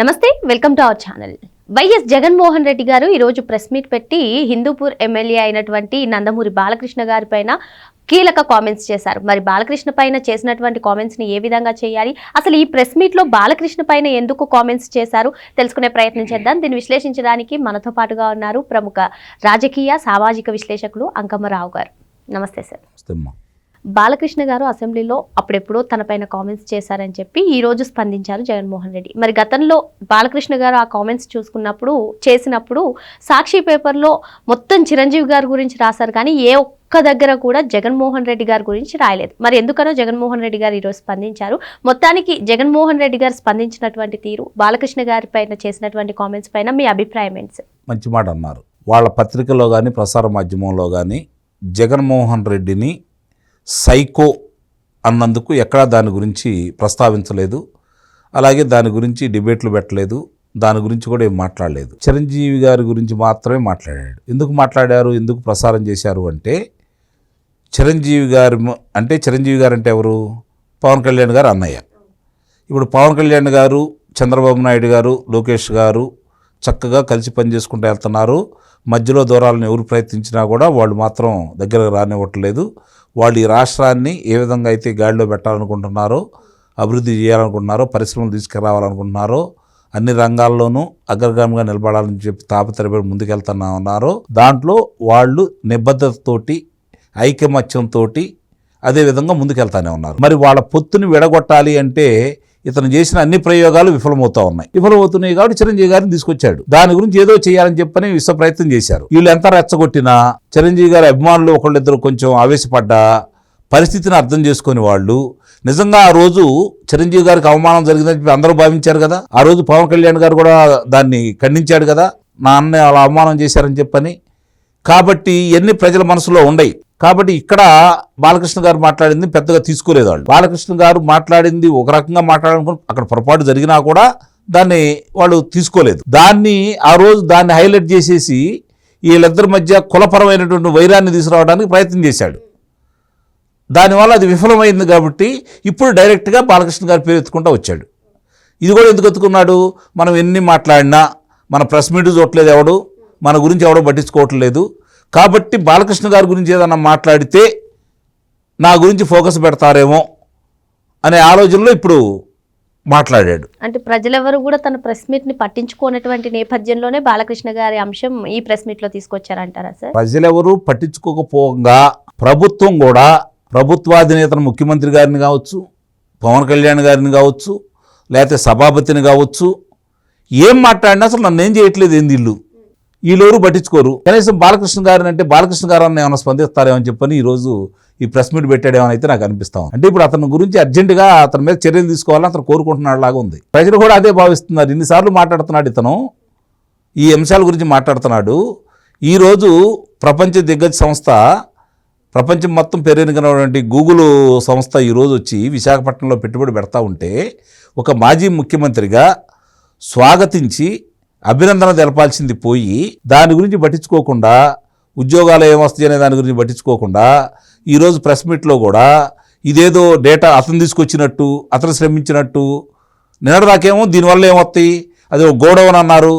నమస్తే welcome to our channel. YS Jaganmohan Reddy garu ఈరోజు press meet పెట్టి Hindupur MLA అయినటువంటి నందమూరి బాలకృష్ణ గారి పైన కీలక కామెంట్స్ చేశారు. మరి బాలకృష్ణ పైన చేసినటువంటి కామెంట్స్ని ఏ విధంగా చేయాలి? అసలు ఈ ప్రెస్ మీట్లో బాలకృష్ణ పైన ఎందుకు కామెంట్స్ చేశారు? తెలుసుకునే ప్రయత్నం చేద్దాం. దీన్ని విశ్లేషించడానికి మనతో పాటుగా ఉన్నారు ప్రముఖ రాజకీయ సామాజిక విశ్లేషకులు అంకమ్మరావు గారు. నమస్తే సార్. బాలకృష్ణ గారు అసెంబ్లీలో అప్పుడెప్పుడో తనపైన కామెంట్స్ చేశారని చెప్పి ఈ రోజు స్పందించారు జగన్మోహన్ రెడ్డి. మరి గతంలో బాలకృష్ణ గారు ఆ కామెంట్స్ చూసుకున్నప్పుడు చేసినప్పుడు సాక్షి పేపర్లో మొత్తం చిరంజీవి గారి గురించి రాశారు కానీ ఏ ఒక్క దగ్గర కూడా జగన్మోహన్ రెడ్డి గారి గురించి రాయలేదు. మరి ఎందుకనో జగన్మోహన్ రెడ్డి గారు ఈరోజు స్పందించారు. మొత్తానికి జగన్మోహన్ రెడ్డి గారు స్పందించినటువంటి తీరు బాలకృష్ణ గారి పైన చేసినటువంటి కామెంట్స్ పైన మీ అభిప్రాయం ఏంటి? మంచి మాట అన్నారు. వాళ్ళ పత్రికలో కానీ ప్రసార మాధ్యమంలో కానీ జగన్మోహన్ రెడ్డిని సైకో అన్నందుకు ఎక్కడా దాని గురించి ప్రస్తావించలేదు. అలాగే దాని గురించి డిబేట్లు పెట్టలేదు. దాని గురించి కూడా ఏం మాట్లాడలేదు. చిరంజీవి గారి గురించి మాత్రమే మాట్లాడాడు. ఎందుకు మాట్లాడారు? ఎందుకు ప్రసారం చేశారు? అంటే చిరంజీవి గారి అంటే చిరంజీవి గారు అంటే ఎవరు? పవన్ కళ్యాణ్ గారు అన్నయ్య. ఇప్పుడు పవన్ కళ్యాణ్ గారు చంద్రబాబు నాయుడు గారు లోకేష్ గారు చక్కగా కలిసి పనిచేసుకుంటూ వెళ్తున్నారు. మధ్యలో దూరాలను ఎవరు ప్రయత్నించినా కూడా వాళ్ళు మాత్రం దగ్గరకు రానివ్వట్లేదు. వాళ్ళు ఈ రాష్ట్రాన్ని ఏ విధంగా అయితే గాడిలో పెట్టాలనుకుంటున్నారో అభివృద్ధి చేయాలనుకుంటున్నారో పరిశ్రమలు తీసుకురావాలనుకుంటున్నారో అన్ని రంగాల్లోనూ అగ్రగామిగా నిలబడాలని చెప్పి తాపత్రయపడి ముందుకెళ్తున్నా ఉన్నారో దాంట్లో వాళ్ళు నిబద్ధతతోటి ఐకమత్యంతో అదేవిధంగా ముందుకెళ్తానే ఉన్నారు. మరి వాళ్ళ పొత్తుని విడగొట్టాలి అంటే ఇతను చేసిన అన్ని ప్రయోగాలు విఫలమవుతా ఉన్నాయి. విఫలమవుతున్నాయి కాబట్టి చిరంజీవి గారిని తీసుకొచ్చాడు. దాని గురించి ఏదో చేయాలని చెప్పని విశ్వ ప్రయత్నం చేశారు. వీళ్ళు ఎంత రెచ్చగొట్టినా చిరంజీవి గారి అభిమానులు ఒకళ్ళిద్దరు కొంచెం ఆవేశపడ్డా పరిస్థితిని అర్థం చేసుకుని వాళ్ళు నిజంగా ఆ రోజు చిరంజీవి గారికి అవమానం జరిగిందని చెప్పి అందరూ భావించారు కదా? ఆ రోజు పవన్ కళ్యాణ్ గారు కూడా దాన్ని ఖండించాడు కదా? నా అన్న అలా అవమానం చేశారని చెప్పని. కాబట్టి ఎన్ని ప్రజల మనసులో ఉండయి. కాబట్టి ఇక్కడ బాలకృష్ణ గారు మాట్లాడింది పెద్దగా తీసుకోలేదు వాళ్ళు. బాలకృష్ణ గారు మాట్లాడింది ఒక రకంగా మాట్లాడాలనుకుని అక్కడ పొరపాటు జరిగినా కూడా దాన్ని వాళ్ళు తీసుకోలేదు. దాన్ని ఆ రోజు దాన్ని హైలైట్ చేసేసి వీళ్ళిద్దరి మధ్య కులపరమైనటువంటి వైరాన్ని తీసుకురావడానికి ప్రయత్నం చేశాడు. దానివల్ల అది విఫలమైంది కాబట్టి ఇప్పుడు డైరెక్ట్గా బాలకృష్ణ గారి పేరు ఎత్తుకుంటూ వచ్చాడు. ఇది కూడా ఎందుకు ఎత్తుకున్నాడు? మనం ఎన్ని మాట్లాడినా మన ప్రెస్ మీట్ చూడట్లేదు ఎవడు మన గురించి ఎవడో పట్టించుకోవట్లేదు. కాబట్టి బాలకృష్ణ గారి గురించి ఏదన్నా మాట్లాడితే నా గురించి ఫోకస్ పెడతారేమో అనే ఆలోచనలో ఇప్పుడు మాట్లాడాడు. అంటే ప్రజలెవరు కూడా తన ప్రెస్ మీట్ని పట్టించుకోనటువంటి నేపథ్యంలోనే బాలకృష్ణ గారి అంశం ఈ ప్రెస్ మీట్లో తీసుకొచ్చారంటారా సార్? ప్రజలెవరూ పట్టించుకోకపోగా ప్రభుత్వం కూడా ప్రభుత్వాధినేతను ముఖ్యమంత్రి గారిని కావచ్చు పవన్ కళ్యాణ్ గారిని కావచ్చు లేకపోతే సభాపతిని కావచ్చు ఏం మాట్లాడినా అసలు నన్ను ఏం చేయట్లేదు ఏంది ఇల్లు? ఈలోరు పట్టించుకోరు. కనీసం బాలకృష్ణ గారిని అంటే బాలకృష్ణ గారు అన్న ఏమైనా స్పందిస్తారేమని చెప్పని ఈరోజు ఈ ప్రెస్ మీట్ పెట్టాడేమని అయితే నాకు అనిపిస్తాం అంటే ఇప్పుడు అతని గురించి అర్జెంటుగా అతని మీద చర్యలు తీసుకోవాలని అతను కోరుకుంటున్నాడు లాగా ఉంది. ప్రజలు కూడా అదే భావిస్తున్నారు. ఇన్నిసార్లు మాట్లాడుతున్నాడు ఇతను. ఈ అంశాల గురించి మాట్లాడుతున్నాడు. ఈరోజు ప్రపంచ దిగ్గజ సంస్థ ప్రపంచం మొత్తం పెరిగినటువంటి గూగుల్ సంస్థ ఈరోజు వచ్చి విశాఖపట్నంలో పెట్టుబడి పెడతా ఉంటే ఒక మాజీ ముఖ్యమంత్రిగా స్వాగతించి అభినందన తెలపాల్సింది పోయి దాని గురించి పట్టించుకోకుండా ఉద్యోగాలు ఏమొస్తాయి అనే దాని గురించి పట్టించుకోకుండా ఈరోజు ప్రెస్ మీట్లో కూడా ఇదేదో డేటా అతను తీసుకొచ్చినట్టు అతను శ్రమించినట్టు నిన్నటిదాకేమో దీనివల్ల ఏమొస్తాయి అది ఒక గోడౌన్ అన్నారు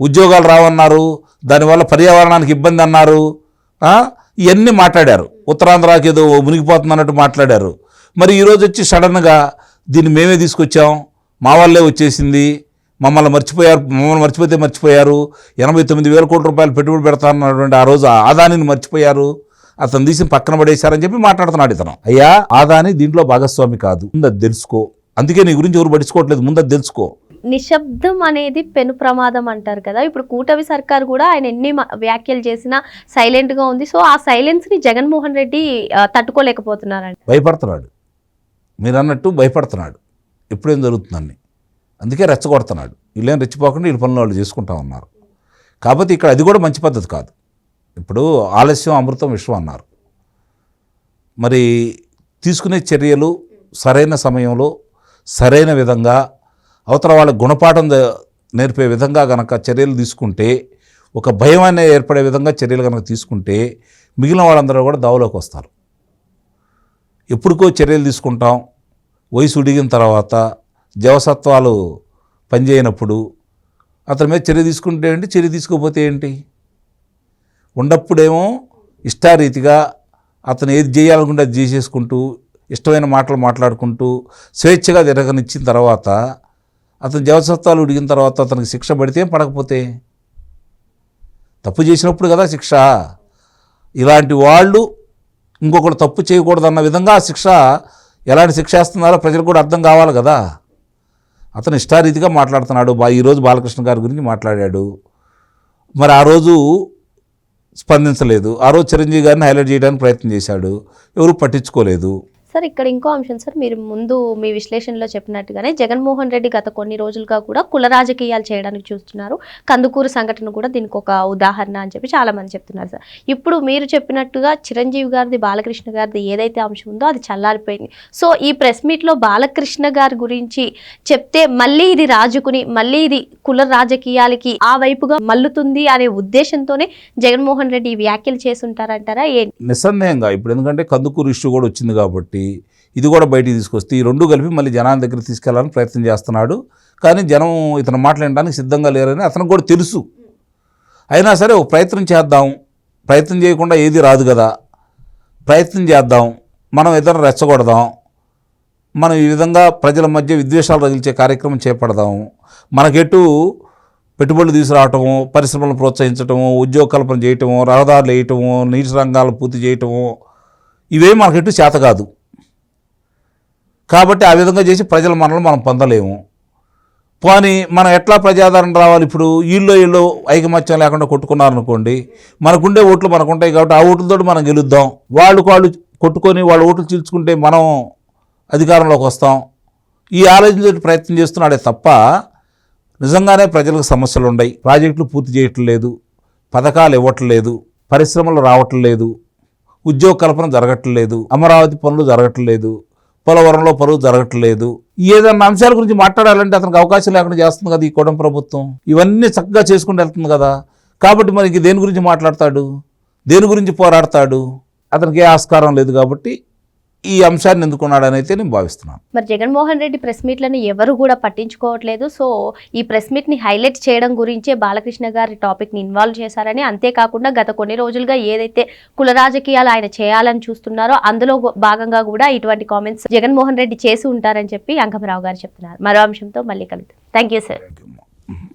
ఉద్యోగాలు రావన్నారు దానివల్ల పర్యావరణానికి ఇబ్బంది అన్నారు ఇవన్నీ మాట్లాడారు. ఉత్తరాంధ్రాకి ఏదో మునిగిపోతుంది అన్నట్టు మాట్లాడారు. మరి ఈరోజు వచ్చి సడన్గా దీన్ని మేమే తీసుకొచ్చాం మా వాళ్ళే వచ్చేసింది మమ్మల్ని మర్చిపోయారు మమ్మల్ని మర్చిపోతే మర్చిపోయారు. ఎనభై తొమ్మిది వేల కోట్ల రూపాయలు పెట్టుబడి పెడతానన్నటువంటి ఆ రోజు ఆదానిని మర్చిపోయారు. అతను తీసి పక్కన పడేశారని చెప్పి మాట్లాడుతున్నాడు ఇతను. అయ్యా ఆదాని దీంట్లో భాగస్వామి కాదు. ముందు అది తెలుసుకో. అందుకే నీ గురించి ఎవరు పట్టించుకోవట్లేదు. ముందు అది తెలుసుకో. నిశ్శబ్దం అనేది పెను ప్రమాదం అంటారు కదా. ఇప్పుడు కూటమి సర్కార్ కూడా ఆయన ఎన్ని వ్యాఖ్యలు చేసినా సైలెంట్గా ఉంది. సో ఆ సైలెన్స్ని జగన్మోహన్ రెడ్డి ఆ, తట్టుకోలేకపోతున్నారంట భయపడుతున్నాడు. మీరు అన్నట్టు భయపడుతున్నాడు. ఎప్పుడేం జరుగుతుందని అందుకే రెచ్చగొడుతున్నాడు. వీళ్ళేం రెచ్చిపోకుండా వీళ్ళ పనులు వాళ్ళు చేసుకుంటా ఉన్నారు. కాకపోతే ఇక్కడ అది కూడా మంచి పద్ధతి కాదు. ఇప్పుడు ఆలస్యం అమృతం విశ్వం అన్నారు. మరి తీసుకునే చర్యలు సరైన సమయంలో సరైన విధంగా అవతల వాళ్ళ గుణపాఠం నేర్పే విధంగా గనక చర్యలు తీసుకుంటే ఒక భయం అనేది ఏర్పడే విధంగా చర్యలు కనుక తీసుకుంటే మిగిలిన వాళ్ళందరూ కూడా దావులోకి వస్తారు. ఎప్పుడుకో చర్యలు తీసుకుంటాం. వయసు ఉడిగిన తర్వాత జవసత్వాలు పనిచేయనప్పుడు అతని మీద చర్య తీసుకుంటే ఏంటి? చర్య తీసుకోకపోతే ఏంటి? ఉన్నప్పుడేమో ఇష్టారీతిగా అతను ఏది చేయాలనుకుంటే అది చేసేసుకుంటూ ఇష్టమైన మాటలు మాట్లాడుకుంటూ స్వేచ్ఛగా తిరగనిచ్చిన తర్వాత అతను జవసత్వాలు ఉడిగిన తర్వాత అతనికి శిక్ష పడితే పడకపోతే? తప్పు చేసినప్పుడు కదా శిక్ష. ఇలాంటి వాళ్ళు ఇంకొకటి తప్పు చేయకూడదన్న విధంగా శిక్ష ఎలాంటి శిక్ష వేస్తున్నారో ప్రజలు కూడా అర్థం కావాలి కదా. అతను ఇష్టారీతిగా మాట్లాడుతున్నాడు. బా ఈరోజు బాలకృష్ణ గారి గురించి మాట్లాడాడు. మరి ఆ రోజు స్పందించలేదు. ఆ రోజు చిరంజీవి గారిని హైలైట్ చేయడానికి ప్రయత్నం చేశాడు. ఎవరు పట్టించుకోలేదు. సార్ ఇక్కడ ఇంకో అంశం సార్ మీరు ముందు మీ విశ్లేషణలో చెప్పినట్టుగానే జగన్మోహన్ రెడ్డి గత కొన్ని రోజులుగా కూడా కుల రాజకీయాలు చేయడానికి చూస్తున్నారు. కందుకూరు సంఘటన కూడా దీనికి ఒక ఉదాహరణ అని చెప్పి చాలా మంది చెప్తున్నారు సార్. ఇప్పుడు మీరు చెప్పినట్టుగా చిరంజీవి గారిది బాలకృష్ణ గారిది ఏదైతే అంశం ఉందో అది చల్లారిపోయింది. సో ఈ ప్రెస్ మీట్లో బాలకృష్ణ గారి గురించి చెప్తే మళ్ళీ ఇది రాజుకుని మళ్ళీ ఇది కుల రాజకీయాలకి ఆ వైపుగా మల్లుతుంది అనే ఉద్దేశంతోనే జగన్మోహన్ రెడ్డి వ్యాఖ్యలు చేసుంటారంటారా ఏ నిస్సందేహంగా. ఇప్పుడు ఎందుకంటే కందుకూరు ఇష్యూ కూడా వచ్చింది కాబట్టి ఇది కూడా బయటికి తీసుకొస్తే ఈ రెండు కలిపి మళ్ళీ జనాల దగ్గర తీసుకెళ్ళాలని ప్రయత్నం చేస్తున్నాడు. కానీ జనం ఇతను మాట్లాడడానికి సిద్ధంగా లేరని అతనికి కూడా తెలుసు. అయినా సరే ఒక ప్రయత్నం చేద్దాం. ప్రయత్నం చేయకుండా ఏది రాదు కదా. ప్రయత్నం చేద్దాం. మనం ఇతను రెచ్చగొడదాం. మనం ఈ విధంగా ప్రజల మధ్య విద్వేషాలు రగిల్చే కార్యక్రమం చేపడదాం. మనకెటు పెట్టుబడులు తీసుకురావటము పరిశ్రమలను ప్రోత్సహించటము ఉద్యోగ కల్పన చేయటము రహదారులు వేయటము నీటి రంగాలు పూర్తి చేయటము ఇవే మనకెటు చేత కాదు. కాబట్టి ఆ విధంగా చేసి ప్రజల మనల్ని మనం పొందలేము. పోనీ మనం ఎట్లా ప్రజాదరణ రావాలి ఇప్పుడు? వీళ్ళు వీళ్ళు ఐకమత్యం లేకుండా కొట్టుకున్నారనుకోండి మనకుండే ఓట్లు మనకు ఉంటాయి కాబట్టి ఆ ఓట్లతో మనం గెలుద్దాం. వాళ్ళు వాళ్ళు కొట్టుకొని వాళ్ళ ఓట్లు చీల్చుకుంటే మనం అధికారంలోకి వస్తాం. ఈ ఆలోచనతో ప్రయత్నం చేస్తున్నాడే తప్ప నిజంగానే ప్రజలకు సమస్యలు ఉన్నాయి ప్రాజెక్టులు పూర్తి చేయట్లేదు పథకాలు ఇవ్వట్లేదు పరిశ్రమలు రావట్లేదు ఉద్యోగ కల్పన జరగట్లేదు అమరావతి పనులు జరగట్లేదు పోలవరంలో పరువు జరగట్లేదు. ఏదన్నా అంశాల గురించి మాట్లాడాలంటే అతనికి అవకాశం లేకుండా చేస్తుంది కదా ఈ కూడం ప్రభుత్వం. ఇవన్నీ చక్కగా చేసుకుంటూ వెళ్తుంది కదా. కాబట్టి మనకి దేని గురించి మాట్లాడతాడు? దేని గురించి పోరాడతాడు? అతనికి ఏ ఆస్కారం లేదు కాబట్టి ఈ అంశాన్ని ఎందుకున్నాడని అయితే నేను భావిస్తున్నాను. మరి జగన్మోహన్ రెడ్డి ప్రెస్ మీట్లను ఎవరు కూడా పట్టించుకోవట్లేదు. సో ఈ ప్రెస్ మీట్ని హైలైట్ చేయడం గురించే బాలకృష్ణ గారి టాపిక్ని ఇన్వాల్వ్ చేశారని అంతేకాకుండా గత కొన్ని రోజులుగా ఏదైతే కుల రాజకీయాలు ఆయన చేయాలని చూస్తున్నారో అందులో భాగంగా కూడా ఇటువంటి కామెంట్స్ జగన్మోహన్ రెడ్డి చేసి ఉంటారని చెప్పి అంకమరావు గారు చెప్తున్నారు. మరో అంశంతో మళ్ళీ కలుద్దాం. Thank you sir.